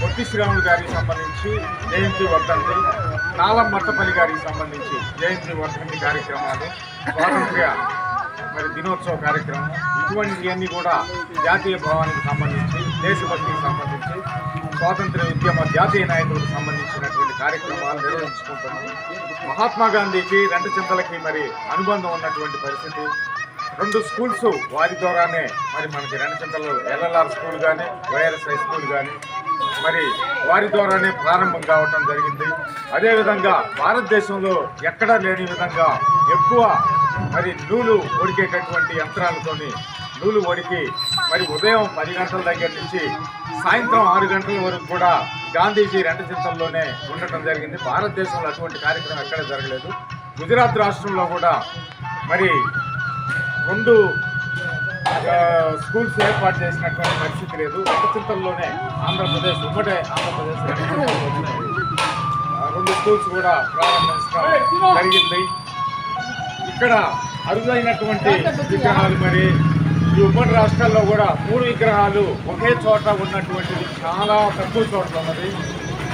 పొట్టి శ్రీరాములు గారికి సంబంధించి జయంతి వర్ధంతి నాలం మట్టపల్లి గారికి సంబంధించి జయంతి వర్ధంతి కార్యక్రమాలు స్వాతంత్ర్య మరి దినోత్సవ కార్యక్రమం ఇటువంటివన్నీ కూడా జాతీయ భావానికి సంబంధించి దేశభక్తికి సంబంధించి స్వాతంత్ర్య ఉద్యమ జాతీయ నాయకులకు సంబంధించినటువంటి కార్యక్రమాలు నిర్వహించుకుంటున్నాము మహాత్మా గాంధీకి రెండు చింతలకి మరి అనుబంధం ఉన్నటువంటి పరిస్థితి. రెండు స్కూల్స్ వారి ద్వారానే మరి మనకి రెండు చింతలు ఎల్ఎల్ఆర్ స్కూల్ కానీ వైఎస్ హై స్కూల్ కానీ మరి వారి ద్వారానే ప్రారంభం కావటం జరిగింది. అదేవిధంగా భారతదేశంలో ఎక్కడా లేని విధంగా ఎక్కువ మరి నూలు ఒడికేటటువంటి యంత్రాలతోని నూలు ఒడికి మరి ఉదయం పది గంటల దగ్గర నుంచి సాయంత్రం ఆరు గంటల వరకు కూడా గాంధీజీ రెండు చింతల్లోనే ఉండటం జరిగింది. భారతదేశంలో అటువంటి కార్యక్రమం ఎక్కడ జరగలేదు. గుజరాత్ రాష్ట్రంలో కూడా మరి రెండు స్కూల్స్ ఏర్పాటు చేసినటువంటి పరిస్థితి లేదు. రెండు ఆంధ్రప్రదేశ్ ఉమ్మడి ఆంధ్రప్రదేశ్ రెండు రెండు స్కూల్స్ కూడా ప్రారంభించడం జరిగింది. ఇక్కడ అరుదైనటువంటి విగ్రహాలు మరి ఈ ఉమ్మడి రాష్ట్రాల్లో కూడా మూడు విగ్రహాలు ఒకే చోట ఉన్నటువంటిది చాలా తక్కువ చోట్ల ఉన్నది.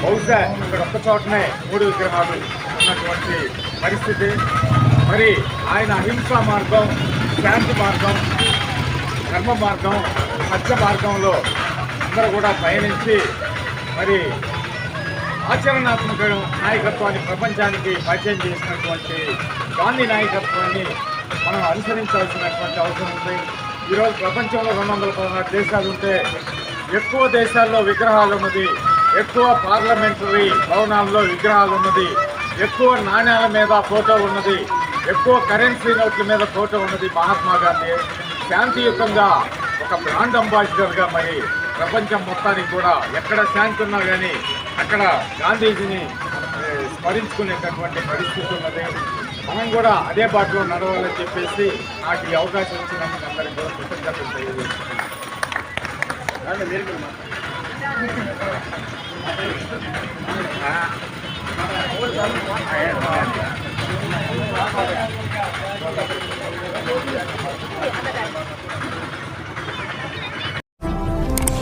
బహుశా ఇక్కడ ఒక్క చోటనే మూడు విగ్రహాలు ఉన్నటువంటి పరిస్థితి. మరి ఆయన అహింసా మార్గం శాంతి మార్గం ధర్మ మార్గం సత్య మార్గంలో అందరూ కూడా పయనించి మరి ఆచరణాత్మక నాయకత్వాన్ని ప్రపంచానికి పరిచయం చేసినటువంటి గాంధీ నాయకత్వాన్ని మనం అనుసరించాల్సినటువంటి అవసరం ఉంది. ఈరోజు ప్రపంచంలో రెండు వందల పదహారు దేశాలు ఉంటే ఎక్కువ దేశాల్లో విగ్రహాలు ఉన్నది ఎక్కువ పార్లమెంటరీ భవనాల్లో విగ్రహాలు ఉన్నది ఎక్కువ నాణ్యాల మీద ఫోటో ఉన్నది ఎక్కువ కరెన్సీ నోట్ల మీద ఫోటో ఉన్నది మహాత్మా గాంధీ. శాంతియుతంగా ఒక బ్రాండ్ అంబాసిడర్గా మరి ప్రపంచం మొత్తానికి కూడా ఎక్కడ శాంతి ఉన్నా కానీ అక్కడ గాంధీజీని స్మరించుకునేటటువంటి పరిస్థితి ఉన్నది మనం కూడా అదే బాటలో నడవాలని చెప్పేసి నాకు ఈ అవకాశం ఇచ్చినందుకు అందరికీ కూడా కృతజ్ఞతలు తెలియజేస్తున్నాను